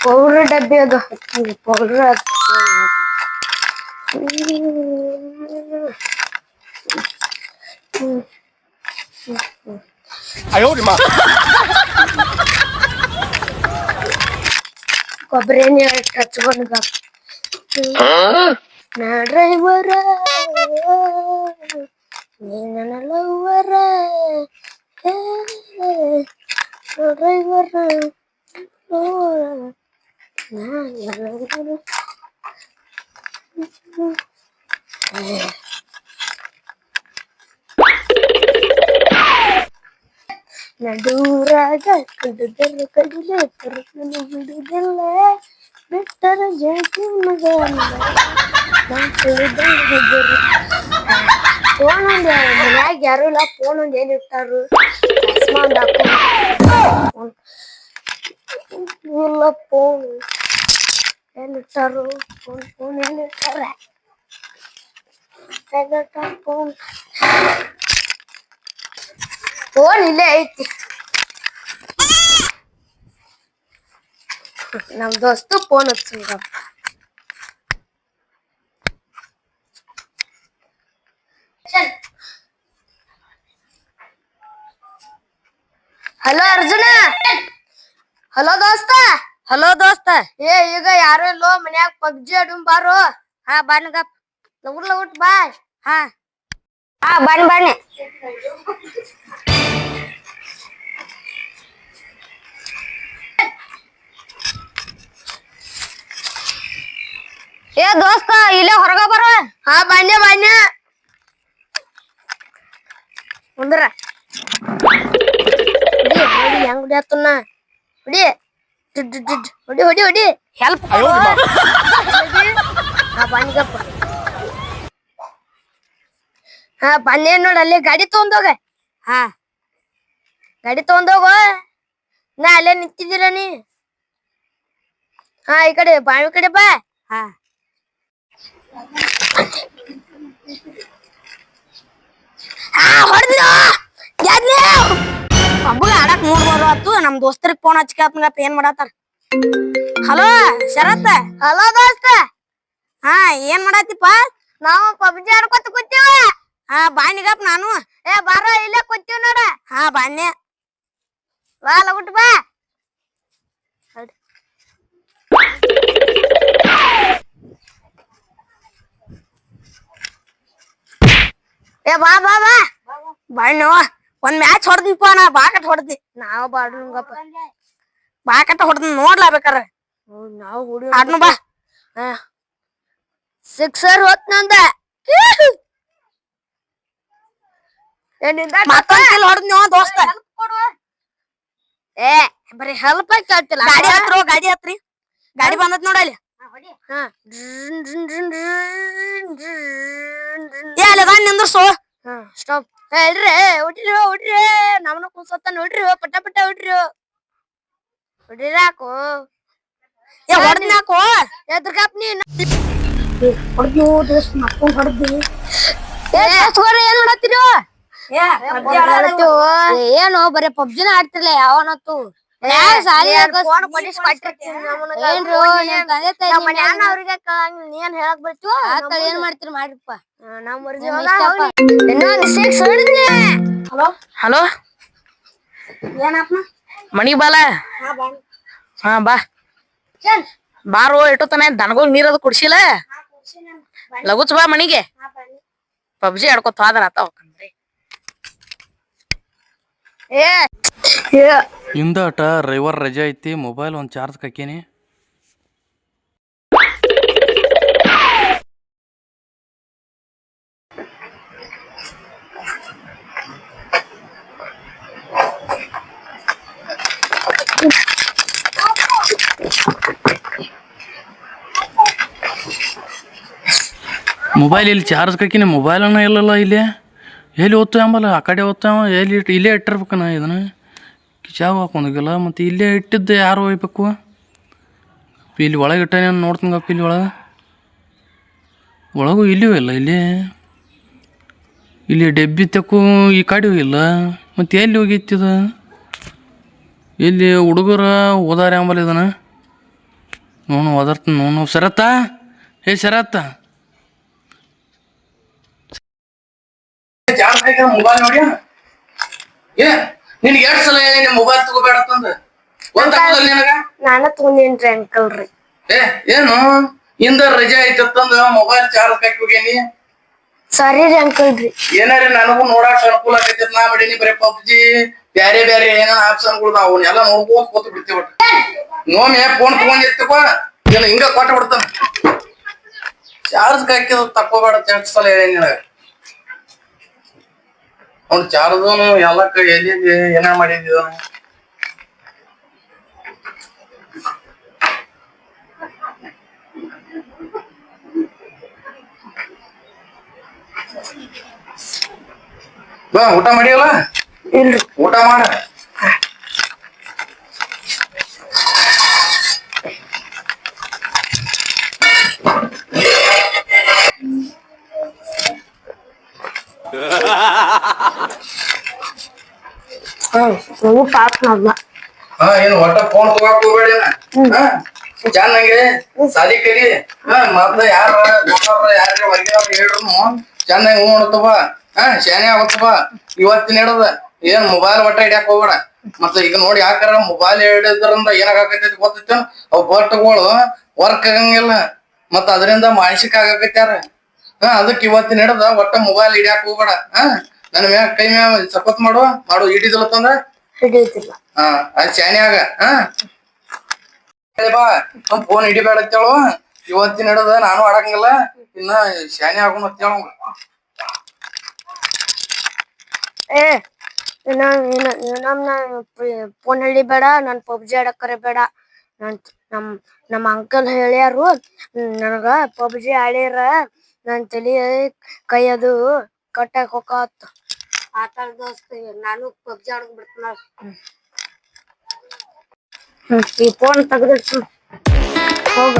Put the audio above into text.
Powder ಡಬ್ಬಿ ಅದು powder ಕೊಬ್ಬರಿ ಎಣ್ಣೆ ಹಚ್ಕೊಂಡು ನಾ ಡ್ರೈವರ ನೀ ನನ್ನ ಲವ್ವರ ಡ್ರೈವರ ನಡೂರಾಗ ಕಡುಗರ ಕಡಿಲೆ ತರುತ್ತನು ಬಿಡುದಿಲ್ಲ ಬಿಟ್ಟರ ಜಾತಿ ಮಗ ಫೋನ್ ಒಂದ್ ಮನ್ಯಾಗ ಯಾರು ಇಲ್ಲ ಫೋನ್ ಒಂದ್ ಏನ್ ಇಟ್ಟಾರು ಚಸ್ಮಾ ಒಂದ್ ಹಾಕೊಂಡು ಇಲ್ಲ ಫೋನ್ ಎಲ್ಲಿ ಇಟ್ಟಾರು ಫೋನ್ ಫೋನ್ ಎಲ್ಲಿ ಇಟ್ಟಾರ ಫೋನ್ ಫೋನ್ ಇಲ್ಲೇ ಐತಿ ನಮ್ ದೋಸ್ತು ಹಲೋ ಅರ್ಜುನ? ಹಲೋ ದೋಸ್ತ? ಹಲೋ ದೋಸ್ತ. ಏ ಈಗ ಯಾರು ಇಲ್ಲೋ ಮನ್ಯಾಗ ಪಬ್ಜಿ ಆಡುನ್ ಬಾರು? ಹಾ ಬನ್ಗಪ್ ಲಗುಟ್ ಲಗುಟ್ ಬಾ. ಹಾ. ಹಾ ಬನ್ ಬನ್ನಿ. ಏ ದೋಸ್ತ ಇಲ್ಲೇ ಹೊರಗ ಬರ. ಹಾ ಬನ್ನಿ ಬನ್ನಿ. ಮುಂದ್ರ ಹೆಂಗ್ ಹೊಡಿಯತ್ತನ್ನ ಹೊಡಿ. ಹೊಡಿ ಹೊಡಿ ಹೊಡಿ. ಹೆಲ್ಪ್ ಹಾ ಬನ್ನಿಗಪ್ಪ ಹಾ ಬನ್ನಿ ನೋಡ ಅಲ್ಲಿ ಗಾಡಿ ತಗೊಂಡೋಗ ಹಾ. ಗಾಡಿ ಹೋಗ. ನಾ ಅಲ್ಲೇ ನಿಂತಿದ್ದೀರ ನೀ? ಹಾ ಈ ಕಡೆ ಬಾವಿ ಕಡೆ ಬಾ. ಹಾ. ಹೊಡೆದಿರೋ. ಒಬ್ಬಗ ಆಡಕ್ ನೋಡೋದು ಆತು ನಮ್ ದೋಸ್ತರಿಗೆ ಫೋನ್ ಹಚ್ಕಪ್ಪ ಏನ್ ಮಾಡತ್ತಾರ? ಹಲೋ ಶರತ್? ಹಲೋ ದೋಸ್ತ. ಹಾ ಏನ್ ಮಾಡತ್ತಿಪ್ಪ ನಾವು ಪಬ್ಜಿ ಆಡ್ಕೊತ ಕೂತೀವ. ಹಾ ಬಾಣಿಗಪ್ಪ ನಾನು. ಏ ಬಾರ ಇಲ್ಲೇ ಕೂತೀವಿ ನೋಡ. ಹಾ ಬಾಣ್ಯ ಬಾ ಲಗುಟ್ ಬಾ. ಏ ಬಾ ಬಾ ಬಾ. ಬಾಣ್ಯವ ಒಂದ್ ಮ್ಯಾಚ್ ಹೊಡೆದಿಪ್ಪ ನಾ ಬಾಕಟ್ ಹೊಡೆದಿ. ನಾವು ಬಾಡುಂಗಪ್ಪ ಬಾಕಟ್ ಹೊಡೆದ್ ನೋಡ್ಲಾ ಬೇಕಾರ. ನಾವು ಹುಡಿ ಆಡ್ನು ಬಾ. ಸಿಕ್ಸರ್ ಹೊತ್ ನಂದ. ಮತ್ತೊಂದ್ ದೋಸ್ತ. ಏ ಬರೀ ಹೆಲ್ಪ್ ಆಗಿ ಕೇಳ್ತಿಲ್ಲ. ಗಾಡಿ ಹತ್ರ ಗಾಡಿ ಹತ್ರಿ. ಗಾಡಿ ಬಂದತ್ ನೋಡಲ್ಲಿ ಹಾ ಏ ಅಲ್ಲಿ ಅದಾನ್ ನಿಂದ್ರಸು. ಸ್ಟಾಪ್ ಹೇಳ್ರಿ ಹುಡ್ರಿ ಹೊಡ್ರಿ ನಮನು ಕುನ್ಸತ್ತ ನೋಡ್ರಿ ಪಟ ಪಟ ಹುಡ್ರಿ. ಹೊಡಿರಾಕು ಏ ಹೊಡೆದ್ನಾಕೋ ಎದ್ರಕಪ್ ನೀನ್ ಹೊಡೆದ್ವಿ ಏ ದೋಸ್ತ್ಗೋರೆ ಏನ್ ಮಾಡತ್ತೀರಿ ಏನು ಬರೀ ಪಬ್ಜಿನ ಆಡ್ತಿರ್ಲ ಯಾವನತ್ತು. ಏನ್ ಮಾಡ್ತೀರಿ ಮಾಡ್ರಿಪ್ಪ. ಹಲೋ? ಬಾಲ? ಹಾ ಬಾ. ಬಾರೋ ಇಟ್ಟು ತನ ದನಗೋಗ್ ನೀರ್ ಅದು ಕುಡ್ಸಿಲ್ಲ. ಲಗುಚ್ ಬಾ ಮನಿಗೆ. ಪಬ್ಜಿ ಆಡ್ಕೊತ ಹೋದ್ರ ಆತ ಏ ಇಂದಾಟ ಡ್ರೈವರ್ ರಜೆ ಐತಿ, ಮೊಬೈಲ್ ಒಂದು ಚಾರ್ಜ್ ಕಕ್ಕೀನಿ. ಮೊಬೈಲ್ ಇಲ್ಲಿ ಚಾರ್ಜ್ ಹಾಕಿನಿ ಮೊಬೈಲನ್ನ ಇಲ್ಲಲ್ಲ ಇಲ್ಲಿ. ಎಲ್ಲಿ ಓದ್ತು ಅಂಬಲ್ಲ, ಆ ಕಡೆ ಓದ್ತಾವ ಎಲ್ಲಿ ಇಟ್ಟು ಇಲ್ಲೇ ಇಟ್ಟಿರ್ಬೇಕಣ್ಣ ಇದನ್ನ? ಕಿಚಾವ್ ಹಾಕೊಂಡೋಗಿಲ್ಲ ಮತ್ತು ಇಲ್ಲೇ ಇಟ್ಟಿದ್ದು ಯಾರು ಒಯ್ಬೇಕು ಇಲ್ಲಿ ಒಳಗೆ ಇಟ್ಟಾನೆ ನೋಡ್ತಂಗಪ್ಪ ಇಲ್ಲಿ ಒಳಗೆ. ಒಳಗೂ ಇಲ್ಲಿಯೂ ಇಲ್ಲ, ಇಲ್ಲಿ. ಇಲ್ಲಿ ಡೆಬ್ಬಿ ತಕ್ಕು ಈ ಕಡೆ ಇಲ್ಲ. ಮತ್ತು ಎಲ್ಲಿ ಹೋಗಿತ್ತಿದ? ಇಲ್ಲಿ ಹುಡುಗರ ಓದಾರೆ ಅಂಬಲ್ ಇದನ. ನೋನು ಓದಾರ್ತ ನೋನು ಶರತ್ತ? ಏ, ಶರತ್ತ? ಮೊಬೈಲ್ ನೋಡಿ ನಿನ್ಗೆ ಎರಡ್ ಸಲ ಹೇಳಿ ನಿಮ್ಮ ಮೊಬೈಲ್ ತಗೋಬೇಡ ಅಂತಂದ ಗೊತ್ತಾಗೋದಿಲ್ಲ ನಿನಗ? ನಾನ ತಗೊಂಡೇನ್ರಿ ಅಂಕಲ್ ರೀ ಏ ಏನು? ಇಂದ ರಜೆ ಐತಂದ ಮೊಬೈಲ್ ಚಾರ್ಜ್ ಹಾಕಿ ಹೋಗೇನಿ? ಸಾರಿ ರೀ ಅಂಕಲ್ ರೀ ಏನಾರ ನನಗೂ ನೋಡಾಕ ಅನುಕೂಲ ಆಗೈತಿ ನಾ ಮಾಡೀನಿ ಬರೀ ಪಬ್ಜಿ. ಬ್ಯಾರೆ ಬ್ಯಾರೆ ಏನೋ ಆಪ್ಷನ್ಗಳು ಅವನ್ನೆಲ್ಲ ನೋಡ್ಕೋತ ಕೂತ್ ಬಿಡ್ತೀವಿ ಒಟ್ಟು. ನೋಮೆ ಫೋನ್ ತಗೊಂಡಿರ್ತಪ್ಪ ಏನು ಹಿಂಗ ಕೊಟ್ಟು ಬಿಡ್ತಾನ ಚಾರ್ಜ್ ಹಾಕಿದ್ ತಕೋಬೇಡ ಚಾರ್ಜ್ ಸಲ ಹೇಳಿ ನಿನಗ. ಅವ್ನು ಚಾರ್ಜನು ಎಲ್ಲ ಎಲ್ಲಿ ಏನ ಮಾಡಿದ್ದ ಬಾ ಊಟ ಮಾಡಿಯಲ್ಲ? ಇಲ್ರಿ. ಊಟ ಮಾಡ. ಹ್ಮ್ ಊಟ ಆತ್ ನಮ್ದ ಹಾ ಏನು ಒಟ್ಟ ಫೋನ್ ತಗೋಕ್ ಹೋಗ್ಬೇಡಿ ಚೆನ್ನಾಗಿ ಸಾಲಿ ಕಲಿ. ಹಾ ಯಾರ ದೊಡ್ಡವ್ರ ಯಾರ ಹೊರಗಿನವ್ರ ಹೇಳ್ರು ಚೆನ್ನಾಗಿ ಹೂ ನೋಡ್ತವ ಹಾ ಶಾನೆ ಆಗುತ್ತವ ಇವತ್ತಿನ ಹಿಡದ ಏನ್ ಮೊಬೈಲ್ ಒಟ್ಟ ಹಿಡಿಯಾಕ ಹೋಗ್ಬೇಡ. ಮತ್ತ ಈಗ ನೋಡಿ ಯಾಕಾರ ಮೊಬೈಲ್ ಹಿಡಿದ್ರಿಂದ ಏನಾಗತೈತಿ ಗೊತ್ತೈತಿ ಅವ್ ಬಟ್ಟಗಳು ವರ್ಕ್ ಆಗಂಗಿಲ್ಲ. ಮತ್ತ ಅದರಿಂದ ಮಾನಸಿಕ ಆಗಾಕತ್ಯಾರ. ಹಾ ಅದಕ್ಕೆ ಇವತ್ತಿನ ಹಿಡದ ಒಟ್ಟ ಮೊಬೈಲ್ ಹಿಡಿಯಾಕ ಹೋಗ್ಬೇಡ. ಹಾ. ನನ್ ಮ್ಯಾಗ ಕೈ ಮ್ಯಾಗ ಸಪತ್ ಮಾಡು ಮಾಡು ಹಿಡಿದಿಲ್ಲ ತಂದ್ರ? ಹಿಡಿಯುತ್ತಿಲ್ಲ. ಹಾ ಅದ್ ಶಾನ್ಯಾಗ ಹಾ? ಬಾ ನಮ್ ಫೋನ್ ಹಿಡಿಬೇಡ ಅಂತೇಳು ಇವತ್ತಿನ ಹಿಡದ ನಾನು ಆಡಂಗಿಲ್ಲ. ಇನ್ನ ಶಾನೆ ಆಗೋಣ ಅಂತೇಳ ಏ ನಮ್ನ ಫೋನ್ ಹಿಡಿಬೇಡ ನಾನು ಪಬ್ಜಿ ಆಡಕ್ಕರೆ ಬೇಡ ನನ್ ನಮ್ ನಮ್ಮ ಅಂಕಲ್ ಹೇಳ್ಯಾರು ನನಗ ಪಬ್ಜಿ ಆಡಿರ ನನ್ ತಲಿ ಕೈ ಅದು ಕಟ್ಟಾಕ್ ಹೋಗಾತ್. ಆತರ ದೋಸ್ತ ನಾನು ಪಬ್ಜಿ ಆಡಕ್ ಬಿಡ್ತಾನ ಈ ಫೋನ್ ತೆಗ್ದಿಟ್ಟು ಹೋಗ.